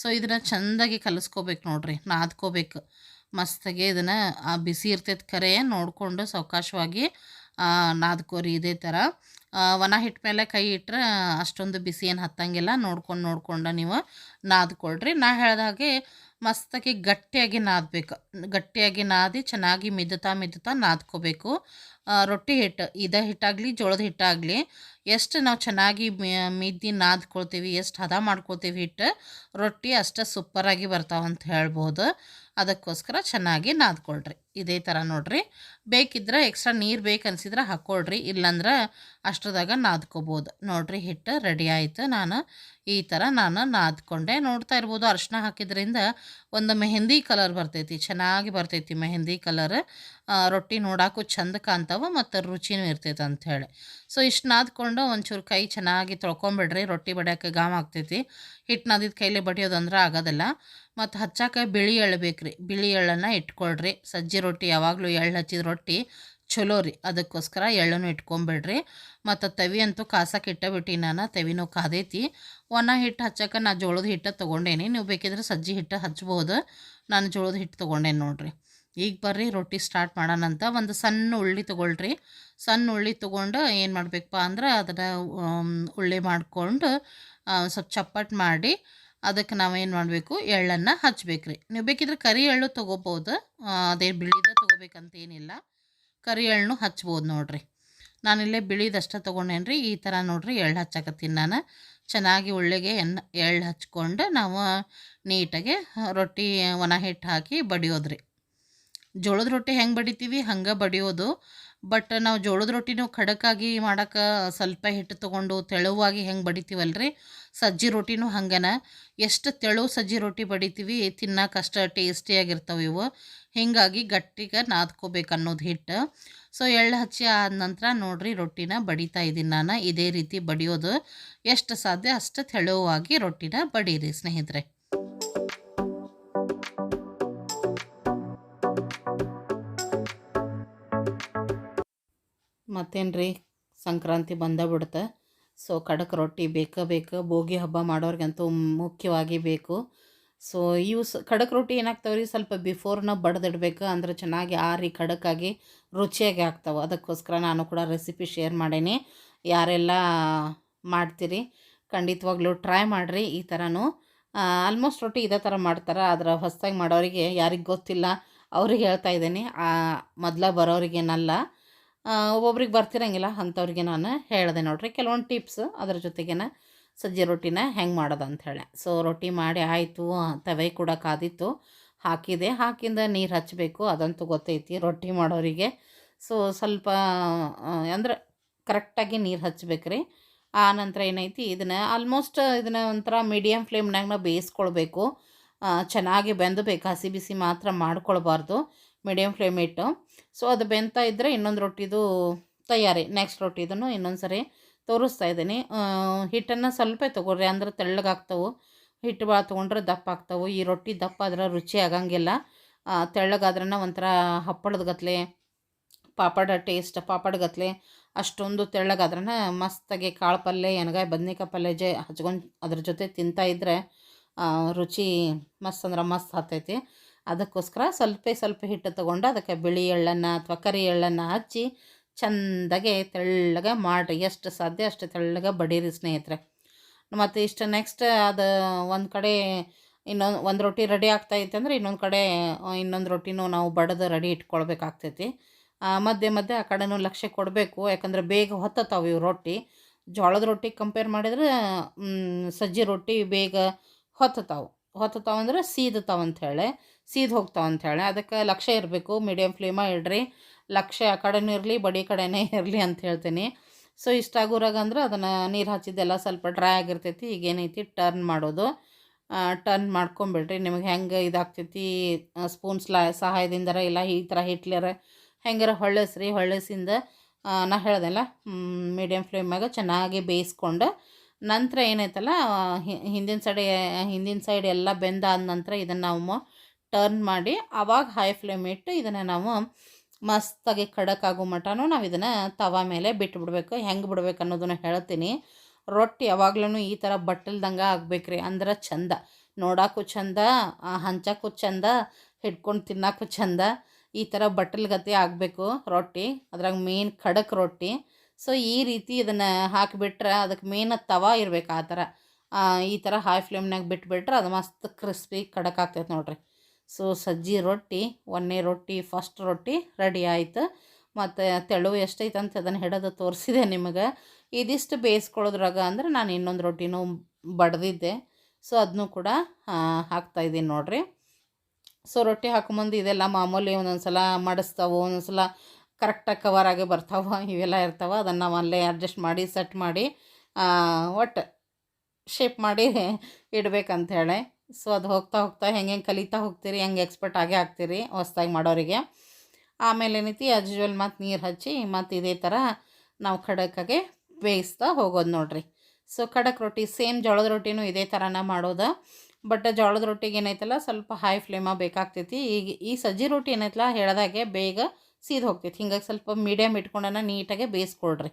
ಸೊ ಇದನ್ನು ಚೆಂದಾಗಿ ಕಲಿಸ್ಕೋಬೇಕು ನೋಡ್ರಿ, ನಾದ್ಕೋಬೇಕು. ಮಸ್ತಾಗಿ ಇದನ್ನು ಬಿಸಿ ಇರ್ತೈತೆ ಕರೆ ನೋಡಿಕೊಂಡು ಸಾವಕಾಶವಾಗಿ ನಾದ್ಕೋರಿ ಇದೇ ಥರ ಒಣ ಹಿಟ್ಟು ಮೇಲೆ ಕೈ ಇಟ್ಟರೆ ಅಷ್ಟೊಂದು ಬಿಸಿ ಏನು ಹತ್ತಂಗಿಲ್ಲ. ನೋಡ್ಕೊಂಡು ನೋಡ್ಕೊಂಡು ನೀವು ನಾದ್ಕೊಳ್ರಿ. ನಾ ಹೇಳ್ದಾಗೆ ಮಸ್ತಾಗಿ ಗಟ್ಟಿಯಾಗಿ ನಾದಬೇಕು. ಗಟ್ಟಿಯಾಗಿ ನಾದಿ ಚೆನ್ನಾಗಿ ಮಿದ್ದುತ್ತಾ ಮಿದ್ದುತ್ತಾ ನಾದ್ಕೋಬೇಕು. ರೊಟ್ಟಿ ಹಿಟ್ಟು ಇದ ಹಿಟ್ಟಾಗಲಿ, ಜೋಳದ ಹಿಟ್ಟಾಗಲಿ, ಎಷ್ಟು ನಾವು ಚೆನ್ನಾಗಿ ಮಿದ್ದಿ ನಾದ್ಕೊಳ್ತೀವಿ, ಎಷ್ಟು ಹದ ಮಾಡ್ಕೊಳ್ತೀವಿ ಹಿಟ್ಟು ರೊಟ್ಟಿ ಅಷ್ಟೇ ಸೂಪರಾಗಿ ಬರ್ತಾವಂತ ಹೇಳ್ಬೋದು. ಅದಕ್ಕೋಸ್ಕರ ಚೆನ್ನಾಗಿ ನಾದ್ಕೊಳ್ರಿ. ಇದೇ ಥರ ನೋಡ್ರಿ. ಬೇಕಿದ್ರೆ ಎಕ್ಸ್ಟ್ರಾ ನೀರು ಬೇಕನ್ಸಿದ್ರೆ ಹಾಕ್ಕೊಳ್ರಿ. ಇಲ್ಲಾಂದ್ರೆ ಅಷ್ಟರದಾಗ ನಾದ್ಕೋಬೋದು. ನೋಡ್ರಿ ಹಿಟ್ಟು ರೆಡಿ ಆಯಿತು. ನಾನು ಈ ಥರ ನಾನು ನಾದ್ಕೊಂಡೆ. ನೋಡ್ತಾ ಇರ್ಬೋದು ಅರಿಶಿನ ಹಾಕಿದ್ರಿಂದ ಒಂದು ಮೆಹಂದಿ ಕಲರ್ ಬರ್ತೈತಿ. ಚೆನ್ನಾಗಿ ಬರ್ತೈತಿ ಮೆಹಂದಿ ಕಲರ್ ರೊಟ್ಟಿ ನೋಡೋಕ್ಕೂ ಚಂದ ಕಾಣ್ತಾವ ಮತ್ತು ರುಚಿನೂ ಇರ್ತೈತೆ ಅಂಥೇಳಿ. ಸೊ ಇಷ್ಟು ನಾದ್ಕೊಂಡು ಒಂಚೂರು ಕೈ ಚೆನ್ನಾಗಿ ತೊಳ್ಕೊಂಬಿಡ್ರಿ. ರೊಟ್ಟಿ ಬಡಿಯೋಕೆ ಗಾಮ ಆಗ್ತೈತಿ. ಹಿಟ್ಟು ನಾದಿದ ಕೈಲಿ ಬಡಿಯೋದಂದ್ರೆ ಆಗೋದಿಲ್ಲ. ಮತ್ತು ಹಚ್ಚಾಕ ಬಿಳಿ ಎಳ್ಳು ಬೇಕ್ರಿ. ಬಿಳಿ ಎಳ್ಳನ್ನು ಇಟ್ಕೊಳ್ರಿ. ಸಜ್ಜಿ ರೊಟ್ಟಿ ಯಾವಾಗಲೂ ಎಳ್ಳು ಹಚ್ಚಿದ ರೊಟ್ಟಿ ಚಲೋ ರೀ. ಅದಕ್ಕೋಸ್ಕರ ಎಳ್ಳನ್ನು ಇಟ್ಕೊಂಬಿಡ್ರಿ. ಮತ್ತು ತವಿ ಅಂತೂ ಕಾಸಕ್ಕೆ ಇಟ್ಟಬಿಟ್ಟು ನಾನು. ತವಿನೂ ಕಾದೈತಿ. ಒಣ ಹಿಟ್ಟು ಹಚ್ಚಕ್ಕೆ ನಾ ಜೋಳದ ಹಿಟ್ಟು ತೊಗೊಂಡೇನಿ. ನೀವು ಬೇಕಿದ್ರೆ ಸಜ್ಜಿ ಹಿಟ್ಟು ಹಚ್ಬೋದು. ನಾನು ಜೋಳದ ಹಿಟ್ಟು ತೊಗೊಂಡೇನಿ ನೋಡಿರಿ. ಈಗ ಬರ್ರಿ ರೊಟ್ಟಿ ಸ್ಟಾರ್ಟ್ ಮಾಡೋಣಂತ ಒಂದು ಸಣ್ಣ ಉಳ್ಳಿ ತೊಗೊಳ್ರಿ. ಸಣ್ಣ ಉಳ್ಳಿ ತೊಗೊಂಡು ಏನು ಮಾಡಬೇಕಪ್ಪ ಅಂದ್ರೆ ಅದನ್ನು ಉಳ್ಳಿ ಮಾಡಿಕೊಂಡು ಸ್ವಲ್ಪ ಚಪ್ಪಟ್ಟು ಮಾಡಿ ಅದಕ್ಕೆ ನಾವೇನು ಮಾಡಬೇಕು? ಎಳ್ಳನ್ನು ಹಚ್ಬೇಕು ರೀ ನೀವು ಬೇಕಿದ್ರೆ ಕರಿ ಎಳ್ಳು ತೊಗೋಬೋದು ಅದೇ ಬಿಳಿದ ತೊಗೋಬೇಕಂತೇನಿಲ್ಲ. ಕರಿ ಎಳ್ಳನ್ನು ಹಚ್ಬೋದು ನೋಡ್ರಿ. ನಾನಿಲ್ಲೇ ಬಿಳಿದಷ್ಟೇ ತೊಗೊಂಡೇನು ರೀ ಈ ಥರ ನೋಡ್ರಿ ಎಳ್ಳು ಹಚ್ಚಕತ್ತೀನಿ ನಾನು. ಚೆನ್ನಾಗಿ ಒಳ್ಳೆಗೆ ಎಣ್ಣೆ ಎಳ್ಳು ಹಚ್ಕೊಂಡು ನಾವು ನೀಟಾಗಿ ರೊಟ್ಟಿ, ಒಣ ಹಿಟ್ಟು ಹಾಕಿ ಬಡಿಯೋದ್ರಿ. ಜೋಳದ ರೊಟ್ಟಿ ಹೆಂಗೆ ಬಡಿತೀವಿ? ಹಂಗೆ ಬಡಿಯೋದು. ಬಟ್ ನಾವು ಜೋಳದ ರೊಟ್ಟಿನೂ ಖಡಕ್ಕಾಗಿ ಮಾಡೋಕ್ಕೆ ಸ್ವಲ್ಪ ಹಿಟ್ಟು ತೊಗೊಂಡು ತೆಳುವಾಗಿ ಹೆಂಗೆ ಬಡಿತೀವಲ್ರಿ? ಸಜ್ಜಿ ರೊಟ್ಟಿನೂ ಹಂಗನ. ಎಷ್ಟು ತೆಳು ಸಜ್ಜಿ ರೊಟ್ಟಿ ಬಡಿತೀವಿ ತಿನ್ನಕ್ಕಷ್ಟು ಟೇಸ್ಟಿಯಾಗಿರ್ತಾವೆ ಇವು. ಹೀಗಾಗಿ ಗಟ್ಟಿಗೆ ನಾದ್ಕೋಬೇಕು ಅನ್ನೋದು ಹಿಟ್ಟು ಸೊ, ಎಳ್ಳು ಹಚ್ಚಿ ಆದ ನಂತರ ನೋಡಿರಿ ರೊಟ್ಟಿನ ಬಡಿತಾ ಇದ್ದೀನಿ ನಾನು. ಇದೇ ರೀತಿ ಬಡಿಯೋದು. ಎಷ್ಟು ಸಾಧ್ಯ ಅಷ್ಟು ತೆಳುವಾಗಿ ರೊಟ್ಟಿನ ಬಡೀರಿ ಸ್ನೇಹಿತರೆ. ಮತ್ತೇನು ರೀ ಸಂಕ್ರಾಂತಿ ಬಂದ ಬಿಡುತ್ತೆ ಸೊ ಖಡಕ್ ರೊಟ್ಟಿ ಬೇಕೇ ಬೇಕು, ಭೋಗಿ ಹಬ್ಬ ಮಾಡೋರಿಗಂತೂ ಮುಖ್ಯವಾಗಿ ಬೇಕು. ಸೊ ಇವು ಸ ಖಡಕ್ ರೊಟ್ಟಿ ಏನಾಗ್ತಾವೆ ರೀ ಸ್ವಲ್ಪ ಬಿಫೋರ್ನ ಬಡ್ದಿಡ್ಬೇಕು ಅಂದ್ರೆ ಚೆನ್ನಾಗಿ ಆರಿ ಖಡಕ್ಕಾಗಿ ರುಚಿಯಾಗಿ ಆಗ್ತಾವೆ. ಅದಕ್ಕೋಸ್ಕರ ನಾನು ಕೂಡ ರೆಸಿಪಿ ಶೇರ್ ಮಾಡೇನಿ. ಯಾರೆಲ್ಲ ಮಾಡ್ತೀರಿ ಖಂಡಿತವಾಗ್ಲೂ ಟ್ರೈ ಮಾಡಿರಿ ಈ ಥರನೂ ಆಲ್ಮೋಸ್ಟ್ ರೊಟ್ಟಿ ಇದೇ ಥರ ಮಾಡ್ತಾರೆ. ಆದರೆ ಹೊಸ್ದಾಗಿ ಮಾಡೋರಿಗೆ ಯಾರಿಗೆ ಗೊತ್ತಿಲ್ಲ, ಅವ್ರಿಗೆ ಹೇಳ್ತಾ ಇದ್ದೀನಿ ಮೊದಲ ಬರೋರಿಗೇನಲ್ಲ. ಒಬ್ಬೊಬ್ರಿಗೆ ಬರ್ತಿರಂಗಿಲ್ಲ ಅಂಥವ್ರಿಗೆ ನಾನು ಹೇಳಿದೆ ನೋಡ್ರಿ. ಕೆಲವೊಂದು ಟಿಪ್ಸ್ ಅದ್ರ ಜೊತೆಗೇನ ಸಜ್ಜೆ ರೊಟ್ಟಿನ ಹೆಂಗೆ ಮಾಡೋದು ಹೇಳಿ. ಸೊ ರೊಟ್ಟಿ ಮಾಡಿ ಆಯಿತು, ತವೆ ಕೂಡ ಕಾದಿತ್ತು. ಹಾಕಿದೆ. ಹಾಕಿಂದ ನೀರು ಹಚ್ಚಬೇಕು ಅದಂತೂ ಗೊತ್ತೈತಿ. ರೊಟ್ಟಿ ಮಾಡೋರಿಗೆ ಸೊ ಸ್ವಲ್ಪ ಅಂದ್ರೆ ಕರೆಕ್ಟಾಗಿ ನೀರು ಹಚ್ಬೇಕ್ರಿ. ಆ ನಂತರ ಏನೈತಿ, ಇದನ್ನು ಆಲ್ಮೋಸ್ಟ್ ಇದನ್ನ ಒಂಥರ ಮೀಡಿಯಮ್ ಫ್ಲೇಮ್ನಾಗ ನಾವು ಬೇಯಿಸ್ಕೊಳ್ಬೇಕು. ಚೆನ್ನಾಗಿ ಬೆಂದಬೇಕು. ಹಸಿ ಬಿಸಿ ಮಾತ್ರ ಮಾಡ್ಕೊಳ್ಬಾರ್ದು. ಮೀಡಿಯಮ್ ಫ್ಲೇಮ್ ಇಟ್ಟು. ಸೊ ಅದು ಬೆಂತ ಇದ್ದರೆ ಇನ್ನೊಂದು ರೊಟ್ಟಿದು ತಯಾರಿ. ನೆಕ್ಸ್ಟ್ ರೊಟ್ಟಿದನ್ನು ಇನ್ನೊಂದು ಸರಿ ತೋರಿಸ್ತಾ ಇದ್ದೀನಿ. ಹಿಟ್ಟನ್ನು ಸ್ವಲ್ಪ ತೊಗೊಳ್ರಿ. ಅಂದ್ರೆ ತೆಳ್ಳಗಾಗ್ತವೆ. ಹಿಟ್ಟು ಭಾಳ ತೊಗೊಂಡ್ರೆ ದಪ್ಪ ಆಗ್ತವೆ. ಈ ರೊಟ್ಟಿ ದಪ್ಪ ಆದ್ರೆ ರುಚಿ ಆಗಂಗಿಲ್ಲ. ತೆಳ್ಳಗಾದ್ರನ ಒಂಥರ ಹಪ್ಪಳದ ಗತ್ಲೆ, ಪಾಪಡ ಟೇಸ್ಟ್ ಪಾಪಡ ಗತ್ಲೆ, ಅಷ್ಟೊಂದು ತೆಳ್ಳಗಾದ್ರೆ ಮಸ್ತಾಗಿ ಕಾಳು ಪಲ್ಯ ಎಣಗಾಯಿ, ಬದ್ನಿಕಾಯಿ ಪಲ್ಯ ಜೆ ಹಚ್ಕೊಂಡು ಅದ್ರ ಜೊತೆ ತಿಂತಾ ಇದ್ದರೆ ರುಚಿ ಮಸ್ತ್ ಅಂದ್ರೆ ಮಸ್ತ್ ಹತ್ತೈತಿ ಅದಕ್ಕೋಸ್ಕರ ಸ್ವಲ್ಪ ಸ್ವಲ್ಪ ಹಿಟ್ಟು ತೊಗೊಂಡು ಅದಕ್ಕೆ ಬಿಳಿ ಎಳ್ಳನ್ನು ಅಥವಾ ಕರಿ ಎಳ್ಳನ್ನು ಹಚ್ಚಿ ಚೆಂದಾಗೆ ತೆಳ್ಳಗೆ ಮಾಡಿರಿ. ಎಷ್ಟು ಸಾಧ್ಯ ಅಷ್ಟು ತೆಳ್ಳಗೆ ಬಡೀರಿ ಸ್ನೇಹಿತರೆ. ಮತ್ತು ಇಷ್ಟು ನೆಕ್ಸ್ಟ್ ಅದು ಒಂದು ಕಡೆ ಇನ್ನೊಂದು ಒಂದು ರೊಟ್ಟಿ ರೆಡಿ ಆಗ್ತಾಯಿತ್ತು ಅಂದರೆ ಇನ್ನೊಂದು ಕಡೆ ಇನ್ನೊಂದು ರೊಟ್ಟಿನೂ ನಾವು ಬಡದು ರೆಡಿ ಇಟ್ಕೊಳ್ಬೇಕಾಗ್ತೈತಿ. ಮಧ್ಯೆ ಮಧ್ಯೆ ಆ ಕಡೆನೂ ಲಕ್ಷ್ಯ ಕೊಡಬೇಕು. ಯಾಕಂದ್ರೆ ಬೇಗ ಹೊತ್ತತಾವೆ ಇವು ರೊಟ್ಟಿ. ಜೋಳದ ರೊಟ್ಟಿ ಕಂಪೇರ್ ಮಾಡಿದ್ರೆ ಸಜ್ಜಿ ರೊಟ್ಟಿ ಬೇಗ ಹೊತ್ತತಾವೆ. ಹೊತ್ತತಾವ ಸೀದತಾವಂಥೇಳಿ ಸೀದ್ ಹೋಗ್ತಾವೆ ಅಂಥೇಳಿ ಅದಕ್ಕೆ ಲಕ್ಷ್ಯ ಇರಬೇಕು ಮೀಡಿಯಂ ಫ್ಲೇಮ ಇಡ್ರಿ ಲಕ್ಷ್ಯ ಆ ಕಡೆನೂ ಇರಲಿ, ಬಡಿ ಕಡೆನೇ ಇರಲಿ ಅಂತ ಹೇಳ್ತೀನಿ. ಸೊ ಇಷ್ಟಾಗೋರಾಗ ಅಂದ್ರೆ ಅದನ್ನು ನೀರು ಹಚ್ಚಿದ್ದೆಲ್ಲ ಸ್ವಲ್ಪ ಡ್ರೈ ಆಗಿರ್ತೈತಿ ಈಗ ಏನೈತಿ ಟರ್ನ್ ಮಾಡೋದು ಟರ್ನ್ ಮಾಡ್ಕೊಂಬಿಡ್ರಿ. ನಿಮಗೆ ಹೆಂಗೆ ಇದಾಗ್ತೈತಿ ಸ್ಪೂನ್ಸ್ ಸ್ಲಾ ಸಹಾಯದಿಂದರ ಇಲ್ಲ ಈ ಥರ ಹಿಟ್ಲರ ಹೆಂಗಾರ ಹೊಳ್ಳಸ್ರಿ, ಹೊಳ್ಳಸಿಂದ ನಾ ಹೇಳ್ದಲ್ಲ ಮೀಡಿಯಂ ಫ್ಲೇಮ್ಯಾಗ ಚೆನ್ನಾಗಿ ಬೇಯಿಸ್ಕೊಂಡು ನಂತರ ಏನೈತಲ್ಲ ಹಿಂದಿನ ಸೈಡ್ ಹಿಂದಿನ ಸೈಡ್ ಎಲ್ಲ ಬೆಂದಾದ ನಂತರ ಇದನ್ನು ನಾವು ಟರ್ನ್ ಮಾಡಿ ಆವಾಗ ಹೈ ಫ್ಲೇಮ್ ಇಟ್ಟು ಇದನ್ನು ನಾವು ಮಸ್ತಾಗಿ ಖಡಕ್ ಆಗೋ ಮಟನೂ ನಾವು ಇದನ್ನು ತವ ಮೇಲೆ ಬಿಟ್ಬಿಡ್ಬೇಕು. ಬಿಡಬೇಕು ಹೆಂಗೆ ಬಿಡ್ಬೇಕು ಅನ್ನೋದನ್ನು ಹೇಳ್ತೀನಿ. ರೊಟ್ಟಿ ಯಾವಾಗ್ಲೂ ಈ ಥರ ಬಟ್ಟಲ್ದಂಗೆ ಆಗ್ಬೇಕ್ರಿ ಅಂದ್ರೆ ಚಂದ. ನೋಡೋಕ್ಕೂ ಚಂದ ಹಂಚಕ್ಕೂ ಚಂದ, ಹಿಡ್ಕೊಂಡು ತಿನ್ನೋಕ್ಕೂ ಚಂದ, ಈ ಥರ ಬಟ್ಟಲ್ ಗತಿ ಆಗಬೇಕು ರೊಟ್ಟಿ. ಅದ್ರಾಗ ಮೇನ್ ಖಡಕ್ ರೊಟ್ಟಿ. ಸೊ ಈ ರೀತಿ ಇದನ್ನು ಹಾಕಿಬಿಟ್ರೆ ಅದಕ್ಕೆ ಮೇನ್ ತವ ಇರ್ಬೇಕು ಆ ಥರ ಈ ಥರ ಹೈ ಫ್ಲೇಮ್ನಾಗ ಬಿಟ್ಬಿಟ್ರೆ ಅದು ಮಸ್ತ್ ಕ್ರಿಸ್ಪಿ ಖಡಕ್ ಆಗ್ತೈತೆ ನೋಡ್ರಿ. ಸೊ ಸಜ್ಜಿ ರೊಟ್ಟಿ, ಒನ್ನೇ ರೊಟ್ಟಿ ಫಸ್ಟ್ ರೊಟ್ಟಿ ರೆಡಿ ಆಯಿತು. ಮತ್ತು ತೆಳು ಎಷ್ಟೈತೆ ಅಂತ ಅದನ್ನು ಹಿಡಿದು ತೋರಿಸಿದೆ ನಿಮಗೆ. ಇದಿಷ್ಟು ಬೇಯಿಸ್ಕೊಳ್ಳೋದ್ರಾಗ ಅಂದ್ರೆ ನಾನು ಇನ್ನೊಂದು ರೊಟ್ಟಿನೂ ಬಡ್ದಿದ್ದೆ. ಸೊ ಅದನ್ನು ಕೂಡ ಹಾಕ್ತಾಯಿದ್ದೀನಿ ನೋಡಿರಿ. ಸೊ ರೊಟ್ಟಿ ಹಾಕೊಂಬಂದು ಇದೆಲ್ಲ ಮಾಮೂಲಿ ಒಂದೊಂದು ಸಲ ಮಾಡಿಸ್ತಾವೆ ಒಂದೊಂದು ಸಲ ಕರೆಕ್ಟಾಗಿ ಕವರ್ ಆಗಿ ಬರ್ತಾವೆ, ಇವೆಲ್ಲ ಇರ್ತಾವೆ. ಅದನ್ನು ನಾವು ಅಲ್ಲೇ ಅಡ್ಜಸ್ಟ್ ಮಾಡಿ ಸೆಟ್ ಮಾಡಿ ಒಟ್ಟು ಶೇಪ್ ಮಾಡಿ ಇಡ್ಬೇಕಂತ ಹೇಳಿ. ಸೊ, ಅದು ಹೋಗ್ತಾ ಹೋಗ್ತಾ ಹೆಂಗೆ ಹೆಂಗೆ ಕಲಿತಾ ಹೋಗ್ತೀರಿ, ಹೆಂಗೆ ಎಕ್ಸ್ಪರ್ಟ್ ಆಗೇ ಆಗ್ತೀರಿ ಹೊಸ್ದಾಗಿ ಮಾಡೋರಿಗೆ. ಆಮೇಲೆ ಏನೈತಿ ಅಜುವಲ್ ಮತ್ತು ನೀರು ಹಚ್ಚಿ ಮತ್ತು ಇದೇ ಥರ ನಾವು ಖಡಕ್ಕಾಗೆ ಬೇಯಿಸ್ತಾ ಹೋಗೋದು ನೋಡಿರಿ. ಸೊ, ಖಡಕ್ ರೊಟ್ಟಿ ಸೇಮ್ ಜೋಳದ ರೊಟ್ಟಿನೂ ಇದೇ ಥರನ ಮಾಡೋದು. ಬಟ್ ಜೋಳದ ರೊಟ್ಟಿಗೆ ಏನೈತಲ್ಲ, ಸ್ವಲ್ಪ ಹೈ ಫ್ಲೇಮ ಬೇಕಾಗ್ತೈತಿ. ಈಗ ಈ ಸಜ್ಜಿ ರೊಟ್ಟಿ ಏನೈತಲ್ಲ, ಹೇಳ್ದಾಗೆ ಬೇಗ ಸೀದ್ ಹೋಗ್ತೈತಿ. ಹಿಂಗಾಗಿ ಸ್ವಲ್ಪ ಮೀಡಿಯಮ್ ಇಟ್ಕೊಂಡನ ನೀಟಾಗೆ ಬೇಯಿಸ್ಕೊಳ್ರಿ.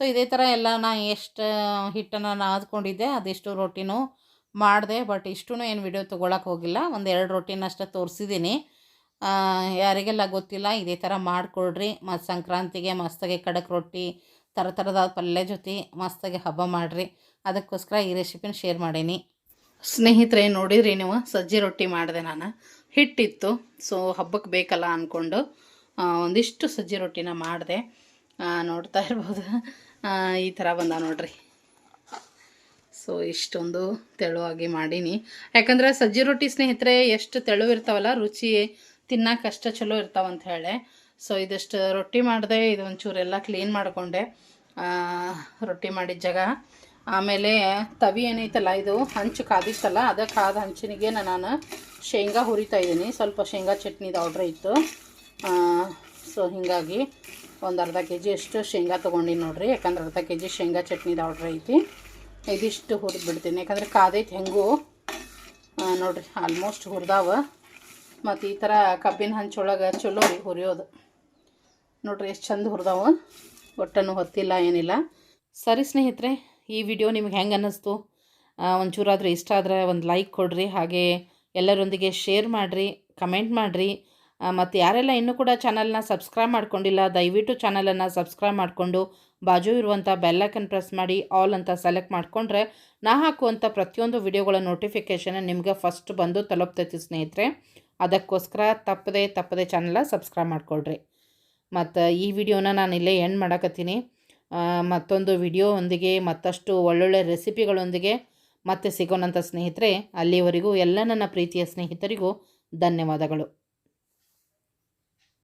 ಸೊ ಇದೇ ಥರ ಎಲ್ಲ ನಾ ಎಷ್ಟು ಹಿಟ್ಟನ್ನು ನಾದ್ಕೊಂಡಿದ್ದೆ, ಅದೆಷ್ಟು ರೊಟ್ಟಿನೂ ಮಾಡಿದೆ ಬಟ್ ಇಷ್ಟೂ ಏನು ವಿಡಿಯೋ ತೊಗೊಳಕ್ಕೆ ಹೋಗಿಲ್ಲ. ಒಂದು ಎರಡು ರೊಟ್ಟಿನ ಅಷ್ಟೇ ತೋರಿಸಿದ್ದೀನಿ ಯಾರಿಗೆಲ್ಲ ಗೊತ್ತಿಲ್ಲ, ಇದೇ ಥರ ಮಾಡಿಕೊಡ್ರಿ. ಮತ್ತು ಸಂಕ್ರಾಂತಿಗೆ ಮಸ್ತಾಗಿ ಕಡಕ್ ರೊಟ್ಟಿ ಥರ ಥರದ ಪಲ್ಯ ಜೊತೆ ಮಸ್ತಾಗಿ ಹಬ್ಬ ಮಾಡಿರಿ. ಅದಕ್ಕೋಸ್ಕರ ಈ ರೆಸಿಪಿನ ಶೇರ್ ಮಾಡೀನಿ. ಸ್ನೇಹಿತರೆ, ನೋಡಿದ್ರಿ ನೀವು? ಸಜ್ಜಿ ರೊಟ್ಟಿ ಮಾಡಿದೆ ನಾನು. ಹಿಟ್ಟಿತ್ತು ಸೊ ಹಬ್ಬಕ್ಕೆ ಬೇಕಲ್ಲ ಅಂದ್ಕೊಂಡು ಒಂದಿಷ್ಟು ಸಜ್ಜಿ ರೊಟ್ಟಿನ ಮಾಡಿದೆ. ನೋಡ್ತಾ ಇರ್ಬೋದು. ಈ ಥರ ಬಂದ ನೋಡ್ರಿ. ಸೊ ಇಷ್ಟೊಂದು ತೆಳುವಾಗಿ ಮಾಡೀನಿ. ಯಾಕಂದರೆ ಸಜ್ಜಿ ರೊಟ್ಟಿ ಸ್ನೇಹಿತರೆ, ಎಷ್ಟು ತೆಳು ಇರ್ತಾವಲ್ಲ, ರುಚಿ ತಿನ್ನಕ್ಕೆ ಅಷ್ಟು ಚಲೋ ಇರ್ತಾವಂತ ಹೇಳಿ. ಸೊ ಇದಿಷ್ಟು ರೊಟ್ಟಿ ಮಾಡಿದೆ ಇದು ಒಂಚೂರೆಲ್ಲ ಕ್ಲೀನ್ ಮಾಡಿಕೊಂಡೆ. ರೊಟ್ಟಿ ಮಾಡಿದ ಜಾಗ. ಆಮೇಲೆ ತವಿ ಏನೈತಲ್ಲ, ಇದು ಹಂಚು ಕಾದಿತ್ತಲ್ಲ, ಅದೇ ಕಾದ ಹಂಚಿನಿಗೆ ನಾನು ಶೇಂಗಾ ಹುರಿತಾ ಇದ್ದೀನಿ ಸ್ವಲ್ಪ ಶೇಂಗಾ ಚಟ್ನಿದು ಆರ್ಡ್ರ್ ಇತ್ತು. ಸೊ ಹೀಗಾಗಿ ಒಂದು ಅರ್ಧ ಕೆ ಜಿ ಅಷ್ಟು ಶೇಂಗಾ ತೊಗೊಂಡಿನಿ ನೋಡಿರಿ. ಯಾಕಂದ್ರೆ ಅರ್ಧ ಕೆ ಜಿ ಶೇಂಗಾ ಚಟ್ನಿದು ಆರ್ಡ್ರ್ ಐತಿ. ಇದಿಷ್ಟು ಹುರಿದು ಬಿಡ್ತೀನಿ. ಯಾಕಂದ್ರೆ ಕಾದೈತೆ ಹೆಂಗೂ. ನೋಡ್ರಿ ಆಲ್ಮೋಸ್ಟ್ ಹುರಿದಾವ. ಮತ್ತು ಈ ಥರ ಕಬ್ಬಿನ ಹಂಚೊಳಗೆ ಚಲೋ ರೀ ಹುರಿಯೋದು. ನೋಡ್ರಿ, ಎಷ್ಟು ಚಂದ ಹುರಿದಾವ. ಒಟ್ಟನ್ನು ಹೊತ್ತಿಲ್ಲ, ಏನಿಲ್ಲ. ಸರಿ ಸ್ನೇಹಿತರೆ, ಈ ವಿಡಿಯೋ ನಿಮ್ಗೆ ಹೆಂಗೆ ಅನ್ನಿಸ್ತು? ಒಂಚೂರಾದರೂ ಇಷ್ಟ ಆದರೆ ಒಂದು ಲೈಕ್ ಕೊಡಿರಿ. ಹಾಗೆ ಎಲ್ಲರೊಂದಿಗೆ ಶೇರ್ ಮಾಡಿರಿ ಕಮೆಂಟ್ ಮಾಡಿರಿ. ಮತ್ತು ಯಾರೆಲ್ಲ ಇನ್ನೂ ಕೂಡ ಚಾನಲ್ನ ಸಬ್ಸ್ಕ್ರೈಬ್ ಮಾಡ್ಕೊಂಡಿಲ್ಲ, ದಯವಿಟ್ಟು ಚಾನಲನ್ನು ಸಬ್ಸ್ಕ್ರೈಬ್ ಮಾಡಿಕೊಂಡು ಬಾಜು ಇರುವಂಥ ಬೆಲ್ಲೈಕನ್ ಪ್ರೆಸ್ ಮಾಡಿ ಆಲ್ ಅಂತ ಸೆಲೆಕ್ಟ್ ಮಾಡಿಕೊಂಡ್ರೆ ನಾ ಹಾಕುವಂಥ ಪ್ರತಿಯೊಂದು ವಿಡಿಯೋಗಳ ನೋಟಿಫಿಕೇಷನ್ ನಿಮಗೆ ಫಸ್ಟ್ ಬಂದು ತಲುಪ್ತೈತಿ ಸ್ನೇಹಿತರೆ. ಅದಕ್ಕೋಸ್ಕರ ತಪ್ಪದೆ ತಪ್ಪದೆ ಚಾನಲ್ನ ಸಬ್ಸ್ಕ್ರೈಬ್ ಮಾಡಿಕೊಳ್ರಿ. ಮತ್ತು ಈ ವಿಡಿಯೋನ ನಾನು ಇಲ್ಲೇ ಎಂಡ್ ಮಾಡಕತ್ತೀನಿ. ಮತ್ತೊಂದು ವಿಡಿಯೋ ಒಂದಿಗೆ ಮತ್ತಷ್ಟು ಒಳ್ಳೊಳ್ಳೆ ರೆಸಿಪಿಗಳೊಂದಿಗೆ ಮತ್ತೆ ಸಿಗೋಣಂಥ ಸ್ನೇಹಿತರೆ. ಅಲ್ಲಿವರೆಗೂ ಎಲ್ಲ ನನ್ನ ಪ್ರೀತಿಯ ಸ್ನೇಹಿತರಿಗೂ ಧನ್ಯವಾದಗಳು.